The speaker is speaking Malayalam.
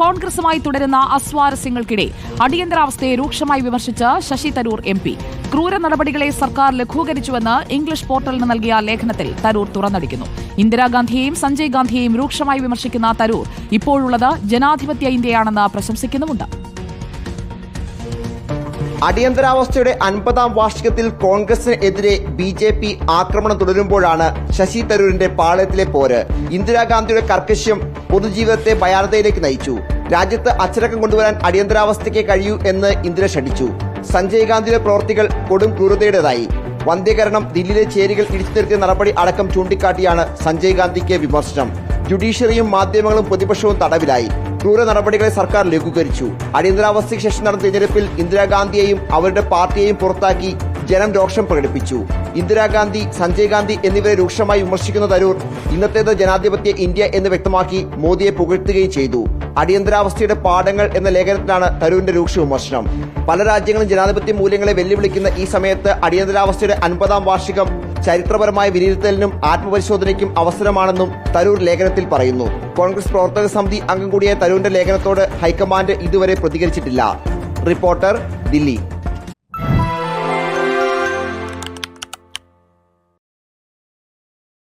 കോൺഗ്രസുമായി തുടരുന്ന അസ്വാരസ്യങ്ങൾക്കിടെ അടിയന്തരാവസ്ഥയെ രൂക്ഷമായി വിമർശിച്ച് ശശി തരൂർ എം പി. ക്രൂര നടപടികളെ സർക്കാർ ലഘൂകരിച്ചുവെന്ന് ഇംഗ്ലീഷ് പോർട്ടലിന് നൽകിയ ലേഖനത്തിൽ തരൂർ തുറന്നടിക്കുന്നു. ഇന്ദിരാഗാന്ധിയെയും സഞ്ജയ് ഗാന്ധിയെയും രൂക്ഷമായി വിമർശിക്കുന്ന തരൂർ ഇപ്പോഴുള്ളത് ജനാധിപത്യ ഇന്ത്യയാണെന്ന് പ്രശംസിക്കുന്നുമുണ്ട്. അടിയന്തരാവസ്ഥയുടെ അൻപതാം വാർഷികത്തിൽ കോൺഗ്രസിനെതിരെ ബി ജെ പി ആക്രമണം തുടരുമ്പോഴാണ് ശശി തരൂരിന്റെ പാളയത്തിലെ പോര്. ഇന്ദിരാഗാന്ധിയുടെ കർക്കശ്യം പൊതുജീവിതത്തെ ഭയാനതയിലേക്ക് നയിച്ചു. രാജ്യത്ത് അച്ചടക്കം കൊണ്ടുവരാൻ അടിയന്തരാവസ്ഥയ്ക്ക് കഴിയൂ എന്ന് ഇന്ദിര ക്ഷണിച്ചു സഞ്ജയ് ഗാന്ധിയുടെ പ്രവൃത്തികൾ കൊടും ക്രൂരതയുടേതായി. വന്ധ്യകരണം ദില്ലിയിലെ ചേരികൾ ഇടിച്ചു നിർത്തിയ നടപടി അടക്കം ചൂണ്ടിക്കാട്ടിയാണ് സഞ്ജയ് ഗാന്ധിക്ക് വിമർശനം. ജുഡീഷ്യറിയും മാധ്യമങ്ങളും പ്രതിപക്ഷവും തടവിലായി. ക്രൂര നടപടികളെ സർക്കാർ ലഘൂകരിച്ചു. അടിയന്തരാവസ്ഥയ്ക്ക് ശേഷം നടന്ന തിരഞ്ഞെടുപ്പിൽ ഇന്ദിരാഗാന്ധിയെയും അവരുടെ പാർട്ടിയെയും പുറത്താക്കി ജനം രോഷം പ്രകടിപ്പിച്ചു. ഇന്ദിരാഗാന്ധി സഞ്ജയ് ഗാന്ധി എന്നിവരെ രൂക്ഷമായി വിമർശിക്കുന്ന തരൂർ ഇന്നത്തേത് ജനാധിപത്യ ഇന്ത്യ എന്ന് വ്യക്തമാക്കി മോദിയെ പുകഴ്ത്തുകയും ചെയ്തു. അടിയന്തരാവസ്ഥയുടെ പാഠങ്ങൾ എന്ന ലേഖനത്തിലാണ് തരൂരിന്റെ രൂക്ഷ വിമർശനം. പല രാജ്യങ്ങളും ജനാധിപത്യ മൂല്യങ്ങളെ വെല്ലുവിളിക്കുന്ന ഈ സമയത്ത് അടിയന്തരാവസ്ഥയുടെ അൻപതാം വാർഷികം ചരിത്രപരമായ വിലയിരുത്തലിനും ആത്മപരിശോധനയ്ക്കും അവസരമാണെന്നും തരൂർ ലേഖനത്തിൽ പറയുന്നു. കോൺഗ്രസ് പ്രവർത്തക സമിതി അംഗം കൂടിയായ തരൂരിന്റെ ലേഖനത്തോട് ഹൈക്കമാൻഡ് ഇതുവരെ പ്രതികരിച്ചിട്ടില്ല. റിപ്പോർട്ടർ ദില്ലി.